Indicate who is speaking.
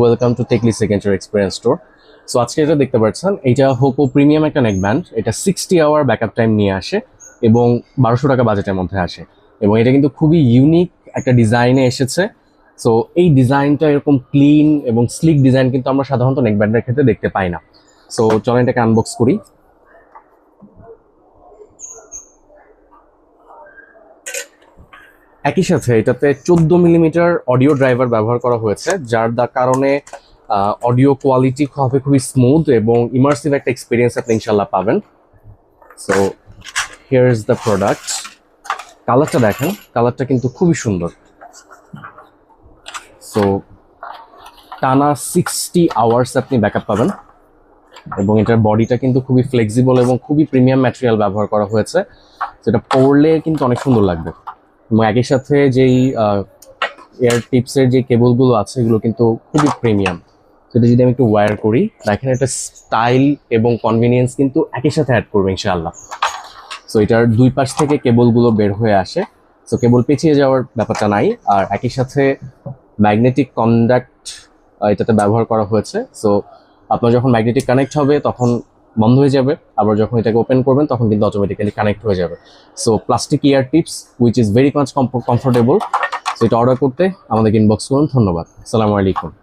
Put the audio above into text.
Speaker 1: Welcome to Techly Secondar experience store so আজকে এটা দেখতে পাচ্ছেন, এটা হোপো প্রিমিয়াম একটা নেক ব্যান্ড এটা সিক্সটি আওয়ার ব্যাকআপ টাইম নিয়ে আসে এবং বারোশো টাকা বাজেটের মধ্যে আসে। এবং এটা কিন্তু খুবই ইউনিক একটা ডিজাইনে এসেছে। সো এই ডিজাইনটা এরকম ক্লিন এবং স্লিক ডিজাইন কিন্তু আমরা সাধারণত নেক ব্যান্ডের ক্ষেত্রে দেখতে পাই না। সো চলেন এটাকে আনবক্স করি। একই সাথে এটাতে চোদ্দ মিলিমিটার অডিও ড্রাইভার ব্যবহার করা হয়েছে, যার কারণে অডিও কোয়ালিটি হবে খুবই স্মুথ এবং ইমার্সিভ একটা এক্সপিরিয়েন্স আপনি ইনশাল্লাহ পাবেন। So here is the product কালারটা দেখেন কালারটা কিন্তু খুবই সুন্দর। সো টানা সিক্সটি আওয়ার্স আপনি ব্যাকআপ পাবেন এবং এটার বডিটা কিন্তু খুবই ফ্লেক্সিবল এবং খুবই প্রিমিয়াম ম্যাটেরিয়াল ব্যবহার করা হয়েছে। যেটা পরলে কিন্তু অনেক সুন্দর লাগবে। একই সাথে যেই এয়ার টিপসের যে কেবলগুলো আছে, এগুলো কিন্তু খুবই প্রিমিয়াম সেটা যদি আমি একটু ওয়্যার করি, দেখেন একটা স্টাইল এবং কনভিনিয়েন্স কিন্তু একই সাথে অ্যাড করবে, ইনশাআল্লাহ। সো এটার দুই পাশ থেকে কেবলগুলো বের হয়ে আসে। সো কেবল পেঁচিয়ে যাওয়ার ব্যাপারটা নাই, আর একই সাথে ম্যাগনেটিক কন্ডাক্ট এটাতে ব্যবহার করা হয়েছে। সো আপনার যখন ম্যাগনেটিক কানেক্ট হবে, তখন বন্ধ হয়ে যাবে। আবার যখন এটাকে ওপেন করবেন, তখন কিন্তু অটোমেটিক্যালি কানেক্ট হয়ে যাবে। So plastic ear tips which is very much comfortable so এটা অর্ডার করতে আমাদেরকে ইনবক্স করুন। ধন্যবাদ। সালামু আলাইকুম।